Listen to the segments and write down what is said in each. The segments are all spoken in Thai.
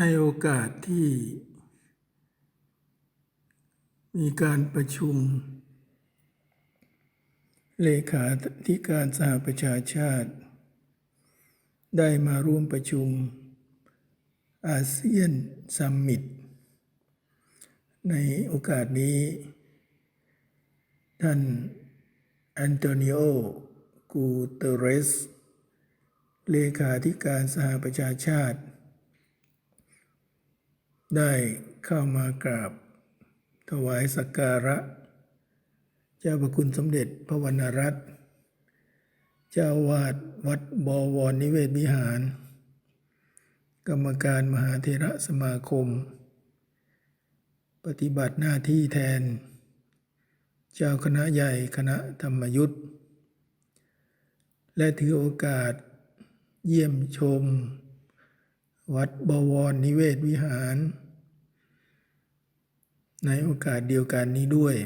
ในโอกาสที่ มีการประชุม เลขาธิการสหประชาชาติ ได้มาร่วมประชุม อาเซียนซัมมิตในโอกาสนี้ ท่านแอนโตนิโอ กูเตเรส เลขาธิการสหประชาชาติ ได้เข้ามากราบ ถวายสักการะ เจ้าพระคุณสมเด็จพระวรรณรัตน์เจ้าวาดวัดบวรนิเวศวิหาร กรรมการมหาเทระสมาคม ปฏิบัติหน้าที่แทน เจ้าคณะใหญ่คณะธรรมยุทธ์และถือโอกาสเยี่ยมชม วัดบวรนิเวศวิหาร ในโอกาสเดียวกันนี้ด้วย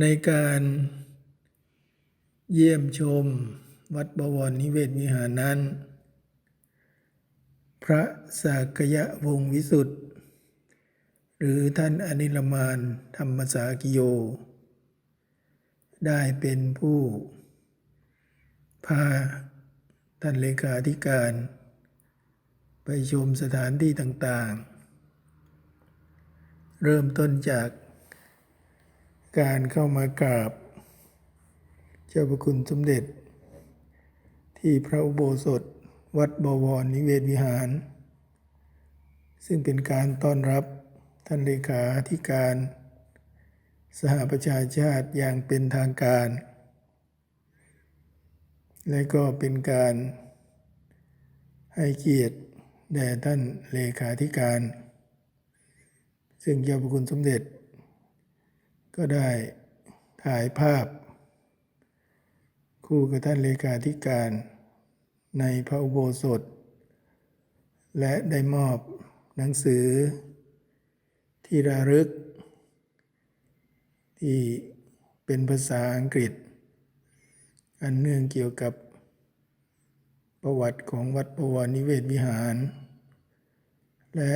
ในการเยี่ยมชมวัดบวรนิเวศวิหารนั้น พระสากยะวงศ์วิสุทธ์หรือท่านอนิรมานธรรมสากิโย ได้เป็นผู้ พา ท่านเลขาธิการ ไปชมสถานที่ต่างๆ เริ่มต้นจากการเข้ามากราบ เจ้าพระคุณสมเด็จ ที่พระอุโบสถวัดบวรนิเวศวิหาร ซึ่งเป็นการต้อนรับท่านเลขาธิการ สหประชาชาติอย่างเป็นทางการ และก็เป็นการให้เกียรติแด่ท่านเลขาธิการ ซึ่งเจ้าพระคุณสมเด็จ ก็ได้ถ่ายภาพ คู่กับท่านเลขาธิการในพระอุโบสถ และได้มอบหนังสือที่ระลึก ที่เป็นภาษาอังกฤษ อันเนื่องเกี่ยวกับประวัติของวัดปวรนิเวศวิหาร และ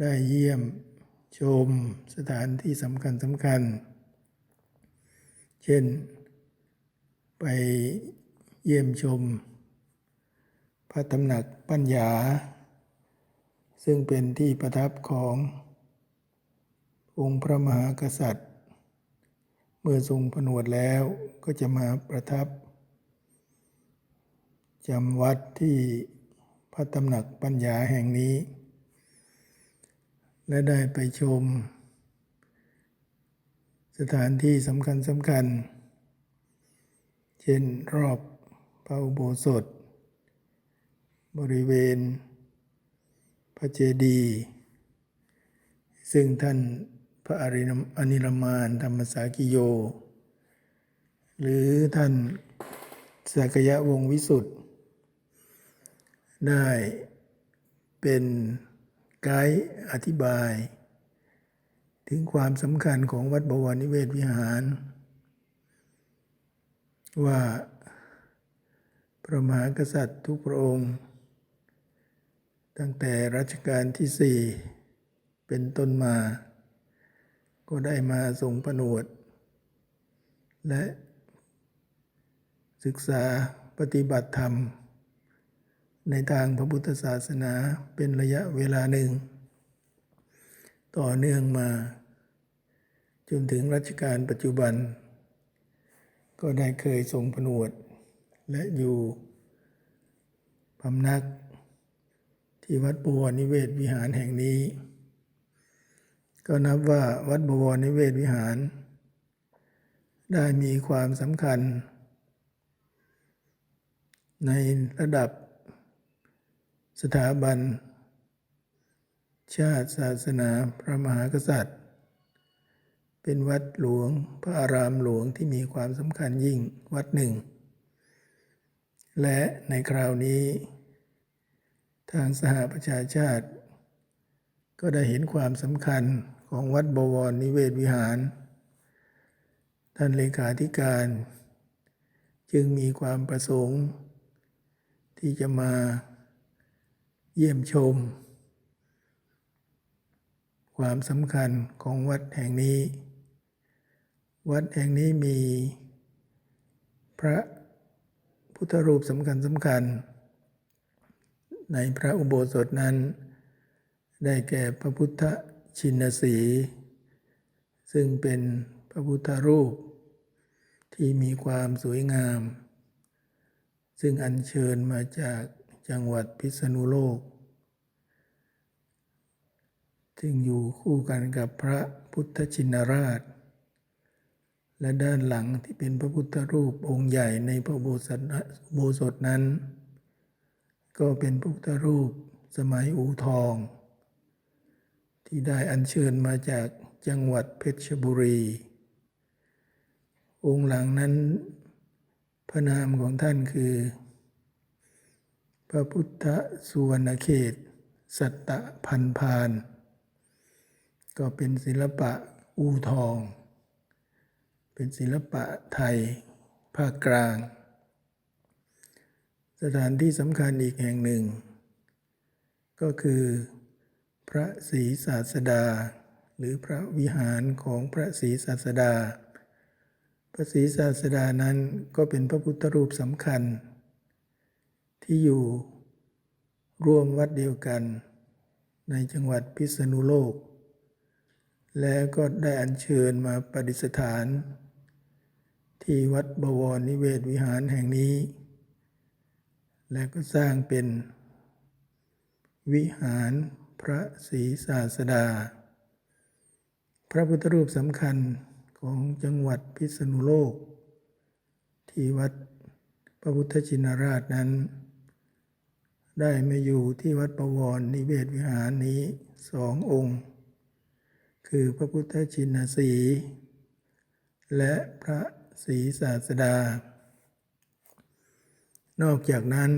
ได้เยี่ยมชมสถานที่สำคัญสำคัญ เช่น ไปเยี่ยมชม พระตำหนักปัญญา ซึ่งเป็นที่ประทับขององค์พระมหากษัตริย์ เมื่อทรงผนวดแล้วก็จะมาประทับจำวัดที่พระตำหนักปัญญาแห่งนี้ และได้ไปชม สถานที่สำคัญสำคัญ เช่นรอบพระอุโบสถ บริเวณ พระเจดีย์ซึ่งท่าน พระอริอนิรมานธรรมสากิโย หรือท่านสากยะวงวิสุทธ์ได้เป็นไกด์อธิบาย ถึงความสำคัญของวัดบวรนิเวศวิหาร ว่าพระมหากษัตริย์ทุกพระองค์ ตั้งแต่รัชกาลที่สี่เป็นต้นมา ก็ได้มาทรงผนวด และศึกษาปฏิบัติธรรม ในทางพระพุทธศาสนาเป็นระยะเวลาหนึ่ง ต่อเนื่องมา จนถึงรัชกาลปัจจุบัน ก็ได้เคยทรงผนวด และอยู่พำนักที่วัดบวรนิเวศวิหารแห่งนี้ ก็นับว่าวัดบวรนิเวศวิหาร ได้มีความสำคัญ ในระดับสถาบัน ชาติศาสนาพระมหากษัตริย์ เป็นวัดหลวงพระอารามหลวงที่มีความสำคัญยิ่งวัดหนึ่ง และในคราวนี้ ทางสหประชาชาติ ก็ได้เห็นความสำคัญของวัดบวรนิเวศวิหาร ท่านเลขาธิการ จึงมีความประสงค์ ที่จะมาเยี่ยมชม ความสำคัญของวัดแห่งนี้ วัดแห่งนี้มีพระพุทธรูปสำคัญสำคัญ ในพระอุโบสถนั้น ได้แก่พระพุทธชินสี ซึ่งเป็นพระพุทธรูป ที่มีความสวยงาม ซึ่งอัญเชิญมาจากจังหวัดพิษณุโลก ซึ่งอยู่คู่กันกับพระพุทธชินราช และด้านหลังที่เป็นพระพุทธรูปองค์ใหญ่ในพระโบสถอุโบสถนั้น ก็เป็นพระพุทธรูปสมัยอู่ทอง ที่ได้อัญเชิญมาจากจังหวัดเพชรบุรี องค์หลังนั้น พระนามของท่านคือ พระพุทธสุวรรณเขต สัตตะพันพาน ก็เป็นศิลปะอู่ทอง เป็นศิลปะไทยภาคกลาง สถานที่สำคัญอีกแห่งหนึ่ง ก็คือ พระศรีศาสดา หรือพระวิหารของพระศรีศาสดา พระศรีศาสดานั้นก็เป็นพระพุทธรูปสำคัญ ที่อยู่ร่วมวัดเดียวกัน ในจังหวัดพิษณุโลก และก็ได้อัญเชิญมาประดิษฐาน ที่วัดบวรนิเวศวิหารแห่งนี้ และก็สร้างเป็นวิหาร พระศรีศาสดา พระพุทธรูปสำคัญของจังหวัดพิษณุโลก ที่วัดพระพุทธชินราชนั้น ได้มาอยู่ที่วัดประวรนิเวศวิหารนี้สององค์ คือพระพุทธชินสีและพระศรีศาสดา นอกจากนั้น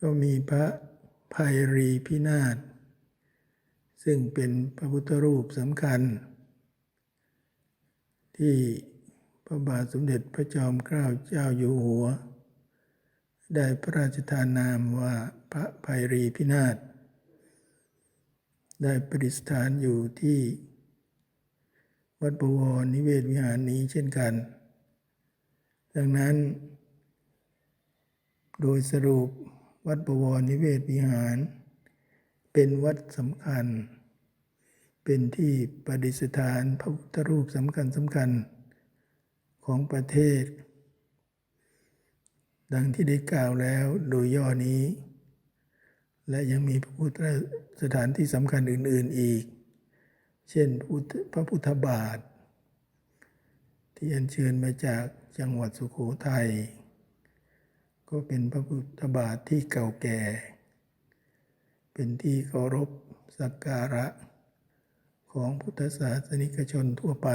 ก็มีพระ ภัยรีพินาศ ซึ่งเป็นพระพุทธรูปสำคัญ ที่พระบาทสมเด็จพระจอมเกล้าเจ้าอยู่หัว ได้พระราชทานนามว่าพระภัยรีพินาศ ได้ประดิษฐานอยู่ที่วัดบวรนิเวศวิหารนี้เช่นกัน ดังนั้น โดยสรุป วัดบวรนิเวศวิหาร เป็นวัดสำคัญ เป็นที่ประดิษฐานพระพุทธรูปสำคัญสำคัญของประเทศ ดังที่ได้กล่าวแล้วโดยย่อนี้ และยังมีพระพุทธสถานที่สำคัญอื่น ๆอีก เช่นพระพุทธบาท ที่อัญเชิญมาจากจังหวัดสุโขทัย ก็เป็นพระพุทธบาทที่เก่าแก่ เป็นที่เคารพสักการะ ของพุทธศาสนิกชนทั่วไป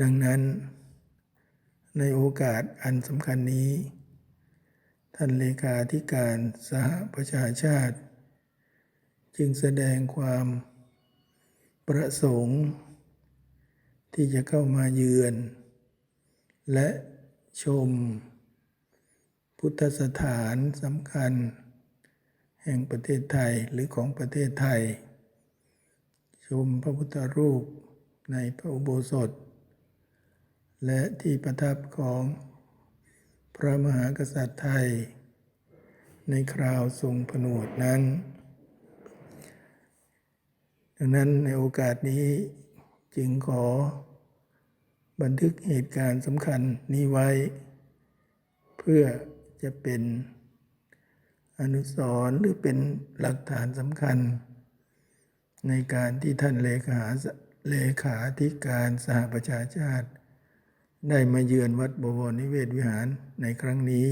ดังนั้น ในโอกาสอันสำคัญนี้ ท่านเลขาธิการสหประชาชาติ จึงแสดงความประสงค์ ที่จะเข้ามาเยือน และชม พุทธสถานสำคัญ แห่งประเทศไทยหรือของประเทศไทย ชมพระพุทธรูปในพระอุโบสถ และที่ประทับของพระมหากษัตริย์ไทย ในคราวทรงผนวดนั้น ดังนั้นในโอกาสนี้จึงขอบันทึกเหตุการณ์สำคัญนี้ไว้ เพื่อ จะเป็นอนุสร์หรือเป็นหลักฐานสำคัญ ในการที่ท่านเลขาเลขาธิการสหประชาชาติ ได้มาเยือนวัดบวรนิเวศวิหารในครั้งนี้